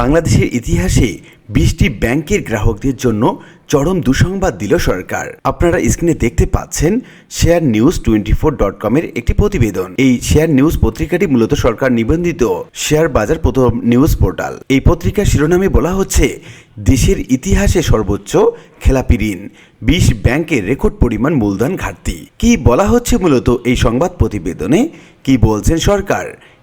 বাংলাদেশের ইতিহাসে বিশটি ব্যাংকের গ্রাহকদের জন্য চরম দুঃসংবাদ দিল সরকার। আপনারা স্ক্রিনে দেখতে পাচ্ছেন share news twenty four dot কমের একটি প্রতিবেদন। এই শেয়ার নিউজ পত্রিকাটি মূলত সরকার নিবন্ধিত শেয়ার বাজার প্রথম নিউজ পোর্টাল। এই পত্রিকার শিরোনামে বলা হচ্ছে, দেশের ইতিহাসে সর্বোচ্চ খেলাপি ঋণ, বিশ ব্যাংকের রেকর্ড পরিমাণ মূলধন ঘাটতি। কি বলা হচ্ছে মূলত এই সংবাদ প্রতিবেদনে? কি বলছেন সরকার?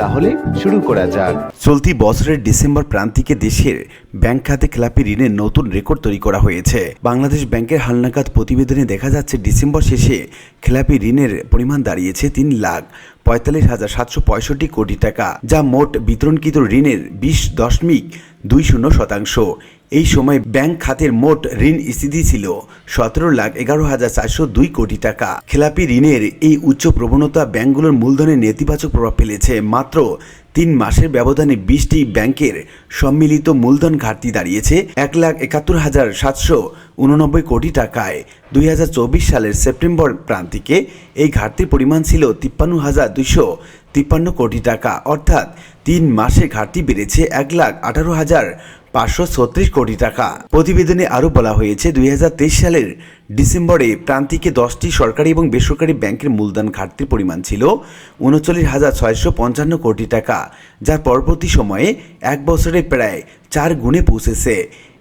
তাহলে শুরু করা যাক। চলতি বছরের ডিসেম্বর প্রান্তিকে দেশের ব্যাংক খাতে খেলাপি ঋণের নতুন রেকর্ড তৈরি করা হয়েছে। বাংলাদেশ ব্যাংকের হালনাগাদ প্রতিবেদনে দেখা যাচ্ছে, ডিসেম্বর শেষে খেলাপি ঋণের পরিমাণ দাঁড়িয়েছে তিন লাখ পঁয়তাল্লিশ হাজার সাতশো পঁয়ষট্টি কোটি টাকা, যা মোট বিতরণকৃত ঋণের বিশ দশমিক দুই শূন্য শতাংশ। এই সময় ব্যাংক খাতের মোট ঋণ স্থিতি ছিল সতেরো লাখ এগারো হাজার চারশো দুই কোটি টাকা। খেলাপি ঋণের এই উচ্চ প্রবণতা ব্যাংকগুলোর মূলধনের নেতিবাচক প্রভাব ফেলেছে। মাত্র তিন মাসের ব্যবধানে বিশটি ব্যাংকের সম্মিলিত মূলধন ঘাটতি দাঁড়িয়েছে। এক লাখ একাত্তর হাজার সাতশো উননব্বই কোটি টাকায় দুই হাজার চব্বিশ সালের সেপ্টেম্বর প্রান্তিকে এই ঘাটতির পরিমাণ ছিল তিপ্পান্ন হাজার দুইশো তিপ্পান্ন কোটি টাকা। অর্থাৎ তিন মাসে ঘাটতি বেড়েছে এক লাখ আঠারো হাজার পাঁচশো ছত্রিশ কোটি টাকা। প্রতিবেদনে আরও বলা হয়েছে, দুই হাজার তেইশ সালের ডিসেম্বরে প্রান্তিকে দশটি সরকারি এবং বেসরকারি ব্যাংকের মূলধন ঘাটতির পরিমাণ ছিল উনচল্লিশ হাজার ছয়শো পঞ্চান্ন কোটি টাকা, যার পরবর্তী সময়ে এক বছরে প্রায় চার গুণে পৌঁছেছে।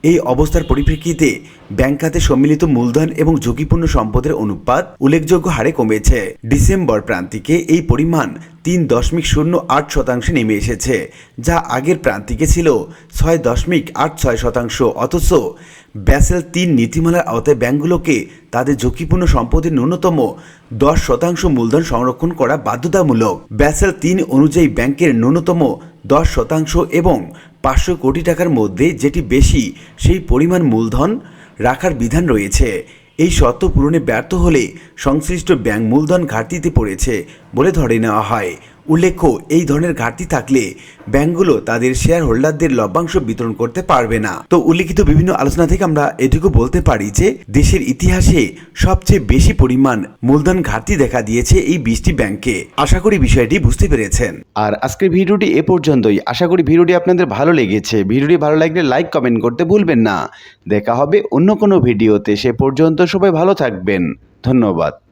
এই অবস্থার পরিপ্রেক্ষিতে ব্যাংক খাতে সম্মিলিত মূলধন এবং ঝুঁকিপূর্ণ সম্পদের অনুপাত উল্লেখযোগ্য হারে কমেছে। ডিসেম্বর প্রান্তিকে এই পরিমাণ তিন দশমিক শূন্য আট শতাংশে নেমে এসেছে, যা আগের প্রান্তিকে ছিল ছয় দশমিক আট ছয় শতাংশ। অথচ ব্যাসেল তিন নীতিমালার আওতায় ব্যাংকগুলোকে তাদের ঝুঁকিপূর্ণ সম্পদের ন্যূনতম দশ শতাংশ মূলধন সংরক্ষণ করা বাধ্যতামূলক। ব্যাসেল তিন অনুযায়ী ব্যাংকের ন্যূনতম দশ শতাংশ এবং পাঁচশো কোটি টাকার মধ্যে যেটি বেশি, সেই পরিমাণ মূলধন রাখার বিধান রয়েছে। এই শর্ত পূরণে ব্যর্থ হলে সংশ্লিষ্ট ব্যাংক মূলধন ঘাটতিতে পড়েছে বলে ধরে নেওয়া হয়। উল্লেখ্য, এই ধরনের ঘাটতি থাকলে ব্যাংকগুলো তাদের শেয়ার হোল্ডারদের লভ্যাংশ বিতরণ করতে পারবে না। তো উল্লেখিত বিভিন্ন আলোচনা থেকে আমরা এটুকু বলতে পারি যে, দেশের ইতিহাসে সবচেয়ে বেশি পরিমাণ মূলধন ঘাটতি দেখা দিয়েছে এই বিশটি ব্যাংকে। আশা করি বিষয়টি বুঝতে পেরেছেন। আর আজকের ভিডিওটি এ পর্যন্তই। আশা করি ভিডিওটি আপনাদের ভালো লেগেছে। ভিডিওটি ভালো লাগলে লাইক, কমেন্ট করতে ভুলবেন না। দেখা হবে অন্য কোনো ভিডিওতে। সে পর্যন্ত সবাই ভালো থাকবেন। ধন্যবাদ।